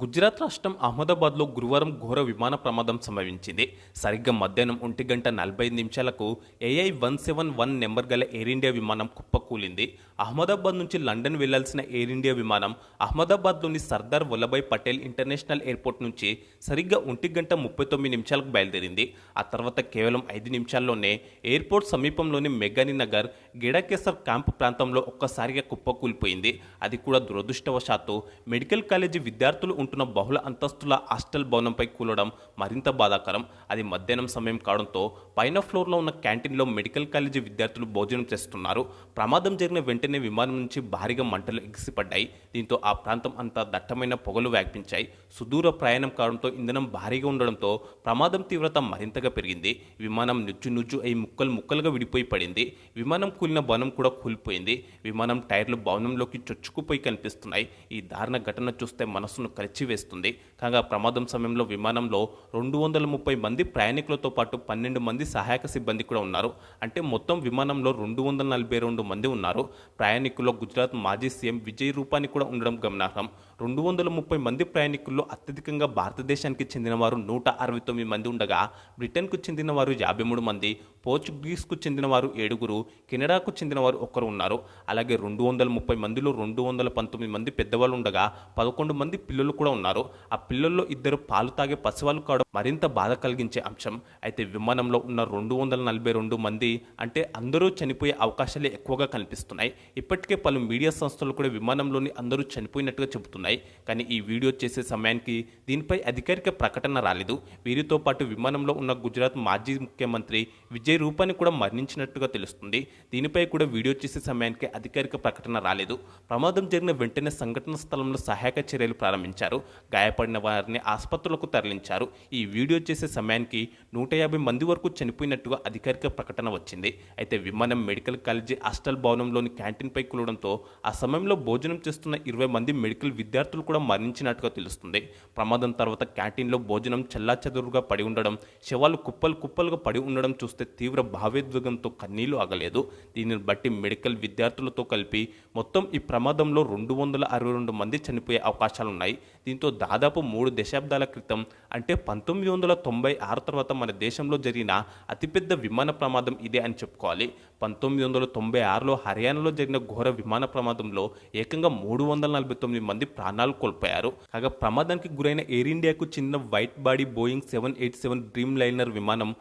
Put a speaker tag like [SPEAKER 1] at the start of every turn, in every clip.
[SPEAKER 1] గుజరాత్ రాష్ట్రం అహ్మదాబాద్లో గురువారం ఘోర విమాన ప్రమాదం సంభవించింది. సరిగ్గా మధ్యాహ్నం ఒంటి గంట నలభై ఐదు నిమిషాలకు AI one seven one number గల ఎయిర్ ఇండియా విమానం కుప్పకూలింది. అహ్మదాబాద్ నుంచి లండన్ వెళ్ళాల్సిన ఎయిర్ ఇండియా విమానం అహ్మదాబాద్లోని సర్దార్ వల్లభాయ్ పటేల్ ఇంటర్నేషనల్ ఎయిర్పోర్ట్ నుంచి సరిగ్గా ఒంటి గంట ముప్పై తొమ్మిది నిమిషాలకు బయలుదేరింది. ఆ తర్వాత కేవలం ఐదు నిమిషాల్లోనే ఎయిర్పోర్ట్ సమీపంలోని మెగాని నగర్ గిడాకేసర్ క్యాంప్ ప్రాంతంలో ఒక్కసారిగా కుప్పకూలిపోయింది. అది కూడా దురదృష్టవశాత్తు మెడికల్ కాలేజీ విద్యార్థులు ఉంటున్న బహుళ అంతస్తుల హాస్టల్ భవనంపై కూలడం మరింత బాధాకరం. అది మధ్యాహ్నం సమయం కావడంతో పైన ఫ్లోర్లో ఉన్న క్యాంటీన్లో మెడికల్ కాలేజీ విద్యార్థులు భోజనం చేస్తున్నారు. ప్రమాదం జరిగిన వెంటనే విమానం నుంచి భారీగా మంటలు ఎగిసిపడ్డాయి. దీంతో ఆ ప్రాంతం అంతా దట్టమైన పొగలు వ్యాపించాయి. సుదూర ప్రయాణం కావడంతో ఇంధనం భారీగా ఉండడంతో ప్రమాదం తీవ్రత మరింతగా పెరిగింది. విమానం నుజ్జు నుజ్జు అయి ముక్కలు ముక్కలుగా విడిపోయి పడింది. విమానం కూలిన భవనం కూడా కూలిపోయింది. విమానం టైర్లు భవనంలోకి చొచ్చుకుపోయి కనిపిస్తున్నాయి. ఈ దారుణ ఘటన చూస్తే మనసును కలిచివేస్తుంది కాగా ప్రమాదం సమయంలో విమానంలో రెండు వందల ముప్పై మంది ప్రయాణికులతో పాటు పన్నెండు మంది సహాయక సిబ్బంది కూడా ఉన్నారు. అంటే మొత్తం విమానంలో రెండు వందల నలభై రెండు మంది ఉన్నారు. ప్రయాణికుల్లో గుజరాత్ మాజీ సీఎం విజయ్ రూపాని కూడా ఉండడం గమనార్హం. రెండు వందల ముప్పై మంది ప్రయాణికుల్లో అత్యధికంగా భారతదేశానికి చెందినవారు నూట అరవై తొమ్మిది మంది ఉండగా బ్రిటన్కు చెందినవారు యాభై మూడు మంది పోర్చుగీస్కు చెందినవారు ఏడుగురు కెనడాకు చెందినవారు ఒక్కరు ఒకరు ఉన్నారు. అలాగే రెండు వందల ముప్పై మందిలో రెండు వందల పంతొమ్మిది మంది పెద్దవాళ్ళు ఉండగా పదకొండు మంది పిల్లలు కూడా ఉన్నారు. ఆ పిల్లల్లో ఇద్దరు పాలు తాగే పసివాళ్ళు కావడం మరింత బాధ కలిగించే అంశం. అయితే విమానంలో ఉన్న రెండు వందల నలభై రెండు మంది అంటే అందరూ చనిపోయే అవకాశాలే ఎక్కువగా కనిపిస్తున్నాయి. ఇప్పటికే పలు మీడియా సంస్థలు కూడా విమానంలోని అందరూ చనిపోయినట్టుగా చెబుతున్నాయి. కానీ ఈ వీడియో చేసే సమయానికి దీనిపై అధికారిక ప్రకటన రాలేదు. వీరితో పాటు విమానంలో ఉన్న గుజరాత్ మాజీ ముఖ్యమంత్రి విజయ్ రూపాని కూడా మరణించినట్టుగా తెలుస్తుంది. దీనిపై కూడా వీడియో చేసే సమయానికి అధికారిక ప్రకటన రాలేదు. ప్రమాదం జరిగిన వెంటనే సంఘటన స్థలంలో సహాయక చర్యలు ప్రారంభించారు. గాయపడిన వారిని ఆసుపత్రులకు తరలించారు. ఈ వీడియో చేసే సమయానికి నూట యాభై మంది వరకు చనిపోయినట్టుగా అధికారిక ప్రకటన వచ్చింది. అయితే విమానం మెడికల్ కాలేజీ హాస్టల్ భవనంలోని క్యాంటీన్పై కూలడంతో ఆ సమయంలో భోజనం చేస్తున్న ఇరవై మంది మెడికల్ విద్య విద్యార్థులు కూడా మరణించినట్టుగా తెలుస్తుంది. ప్రమాదం తర్వాత క్యాంటీన్లో భోజనం చెల్లాచెదురుగా పడి ఉండడం శవాలు కుప్పలు కుప్పలుగా పడి ఉండడం చూస్తే తీవ్ర భావోద్వేగంతో కన్నీళ్ళు ఆగలేదు. దీనిని బట్టి మెడికల్ విద్యార్థులతో కలిపి మొత్తం ఈ ప్రమాదంలో రెండు వందల అరవై రెండు మంది చనిపోయే అవకాశాలున్నాయి. దీంతో దాదాపు మూడు దశాబ్దాల క్రితం అంటే పంతొమ్మిది వందల తొంభై ఆరు తర్వాత మన దేశంలో జరిగిన అతిపెద్ద విమాన ప్రమాదం ఇదే అని చెప్పుకోవాలి. పంతొమ్మిది వందల తొంభై ఆరులో హర్యానాలో జరిగిన ఘోర విమాన ప్రమాదంలో ఏకంగా మూడు వందల నలభై తొమ్మిది మంది ప్రాణాలు కోల్పోయారు. కాగా ప్రమాదానికి గురైన ఎయిర్ ఇండియాకు చెందిన white body Boeing seven eight seven dreamliner విమానం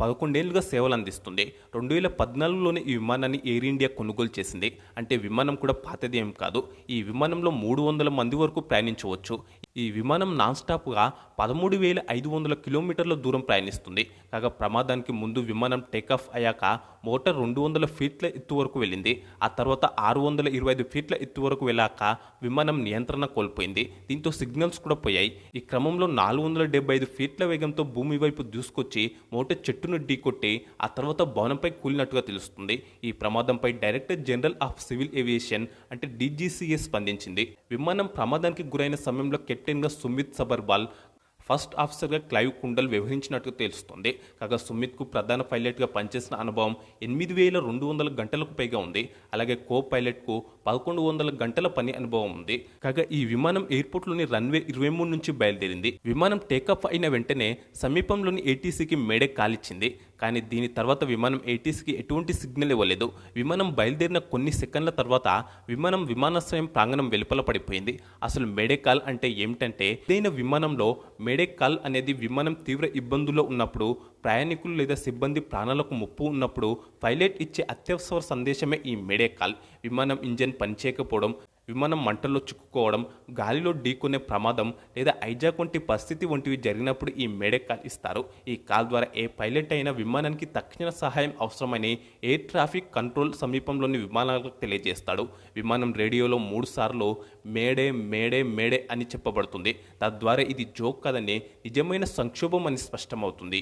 [SPEAKER 1] పదకొండేళ్ళుగా సేవలు అందిస్తుంది. రెండు వేల పద్నాలుగులోనే ఈ విమానాన్ని ఎయిర్ ఇండియా కొనుగోలు చేసింది. అంటే విమానం కూడా పాతదేం కాదు. ఈ విమానంలో మూడు వందల మంది వరకు ప్రయాణించవచ్చు. ఈ విమానం నాన్ స్టాప్గా పదమూడు వేల ఐదు వందల కిలోమీటర్ల దూరం ప్రయాణిస్తుంది. కాగా ప్రమాదానికి ముందు విమానం టేకాఫ్ అయ్యాక మోటార్ రెండు వందల ఫీట్ల ఎత్తు వరకు వెళ్ళింది. ఆ తర్వాత ఆరు వందల ఇరవై ఐదు ఫీట్ల ఎత్తు వరకు వెళ్ళాక విమానం నియంత్రణ కోల్పోయింది. దీంతో సిగ్నల్స్ కూడా పోయాయి. ఈ క్రమంలో నాలుగు వందల డెబ్బై ఐదు ఫీట్ల వేగంతో భూమి వైపు దూసుకొచ్చి మోటార్ చెట్టును ఢీకొట్టి ఆ తర్వాత భవనంపై కూలినట్టుగా తెలుస్తుంది. ఈ ప్రమాదంపై director general of civil aviation అంటే డీజీసీఏ స్పందించింది. విమానం ప్రమాదానికి గురైన సమయంలో కెప్టెన్గా సుమిత్ సబర్వాల్ ఫస్ట్ ఆఫీసర్గా క్లైవ్ కుండల్ వ్యవహరించినట్టుగా తెలుస్తుంది. కాగా సుమిత్కు ప్రధాన పైలట్గా పనిచేసిన అనుభవం ఎనిమిది వేల రెండు వందల గంటలకు పైగా ఉంది. అలాగే కో పైలట్కు పదకొండు వందల గంటల పని అనుభవం ఉంది. కాగా ఈ విమానం ఎయిర్పోర్ట్లోని రన్వే ఇరవై మూడు నుంచి బయలుదేరింది. విమానం టేకప్ అయిన వెంటనే సమీపంలోని ఏటీసీకి మేడే కాలిచ్చింది. కానీ దీని తర్వాత విమానం ఎయిటీస్కి ఎటువంటి సిగ్నల్ ఇవ్వలేదు. విమానం బయలుదేరిన కొన్ని సెకండ్ల తర్వాత విమానం విమానాశ్రయం ప్రాంగణం వెలుపల పడిపోయింది. అసలు మెడేకాల్ అంటే ఏమిటంటే ఏదైనా విమానంలో మెడేకాల్ అనేది విమానం తీవ్ర ఇబ్బందుల్లో ఉన్నప్పుడు ప్రయాణికులు లేదా సిబ్బంది ప్రాణాలకు ముప్పు ఉన్నప్పుడు పైలట్ ఇచ్చే అత్యవసర సందేశమే ఈ మెడేకాల్. విమానం ఇంజన్ పనిచేయకపోవడం విమానం మంటల్లో చిక్కుకోవడం గాలిలో ఢీకొనే ప్రమాదం లేదా ఐజాక్ వంటి పరిస్థితి వంటివి జరిగినప్పుడు ఈ మేడే కాల్ ఇస్తారు. ఈ కాల్ ద్వారా ఏ పైలట్ అయినా విమానానికి తక్షణ సహాయం అవసరమని ఎయిర్ ట్రాఫిక్ కంట్రోల్ సమీపంలోని విమానాలకు తెలియజేస్తాడు. విమానం రేడియోలో మూడు సార్లు మేడే మేడే మేడే అని చెప్పబడుతుంది. తద్వారా ఇది జోక్ కాదని నిజమైన సంక్షోభం అని స్పష్టమవుతుంది.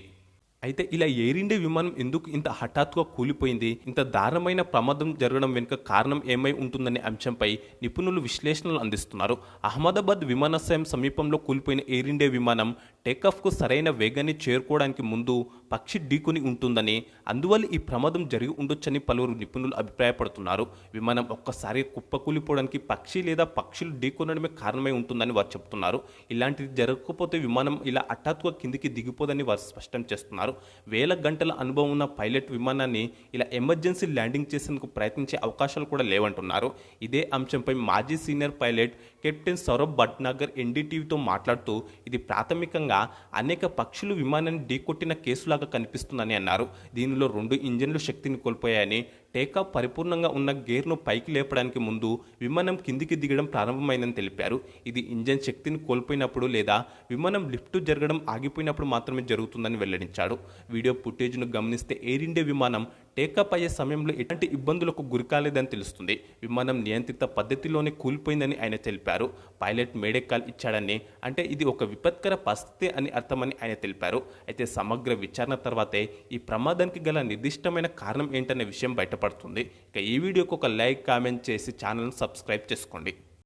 [SPEAKER 1] అయితే ఇలా ఎయిర్ ఇండియా విమానం ఎందుకు ఇంత హఠాత్తుగా కూలిపోయింది? ఇంత దారుణమైన ప్రమాదం జరగడం వెనుక కారణం ఏమై ఉంటుందనే అంశంపై నిపుణులు విశ్లేషణలు అందిస్తున్నారు. అహ్మదాబాద్ విమానాశ్రయం సమీపంలో కూలిపోయిన ఎయిర్ ఇండియా విమానం టేకాఫ్కు సరైన వేగాన్ని చేరుకోవడానికి ముందు పక్షి ఢీకొని ఉంటుందని అందువల్ల ఈ ప్రమాదం జరిగి ఉండొచ్చని పలువురు నిపుణులు అభిప్రాయపడుతున్నారు. విమానం ఒక్కసారి కుప్పకూలిపోవడానికి పక్షి లేదా పక్షులు ఢీకొనడమే కారణమై ఉంటుందని వారు చెబుతున్నారు. ఇలాంటిది జరగకపోతే విమానం ఇలా హఠాత్తుగా కిందికి దిగిపోదని వారు స్పష్టం చేస్తున్నారు. వేల గంటల అనుభవం ఉన్న పైలట్ విమానాన్ని ఇలా ఎమర్జెన్సీ ల్యాండింగ్ చేసేందుకు ప్రయత్నించే అవకాశాలు కూడా లేవంటున్నారు. ఇదే అంశంపై మాజీ senior pilot captain Saurabh Bhatnagar ఎన్డీటీవీతో మాట్లాడుతూ ఇది ప్రాథమికంగా అనేక పక్షులు విమానాన్ని ఢీకొట్టిన కేసులాగా కనిపిస్తుందని అన్నారు. దీనిలో రెండు ఇంజన్లు శక్తిని కోల్పోయాయని టేకాఫ్ పరిపూర్ణంగా ఉన్న గేర్ను పైకి లేపడానికి ముందు విమానం కిందికి దిగడం ప్రారంభమైందని తెలిపారు. ఇది ఇంజన్ శక్తిని కోల్పోయినప్పుడు లేదా విమానం లిఫ్ట్ జరగడం ఆగిపోయినప్పుడు మాత్రమే జరుగుతుందని వెల్లడించాడు. వీడియో ఫుటేజ్ను గమనిస్తే ఎయిర్ ఇండియా విమానం టేకాఫ్ అయ్యే సమయంలో ఎటువంటి ఇబ్బందులకు గురికాలేదని తెలుస్తుంది. విమానం నియంత్రిత పద్ధతిలోనే కూలిపోయిందని ఆయన తెలిపారు. పైలట్ మేడే కాల్ ఇచ్చాడని అంటే ఇది ఒక విపత్కర పరిస్థితి అని అర్థమని ఆయన తెలిపారు. అయితే సమగ్ర విచారణ తర్వాతే ఈ ప్రమాదానికి గల నిర్దిష్టమైన కారణం ఏంటనే విషయం బయట సహాయపడుతుంది ఇక ఈ వీడియోకి ఒక లైక్ కామెంట్ చేసి ఛానల్ని సబ్స్క్రైబ్ చేసుకోండి.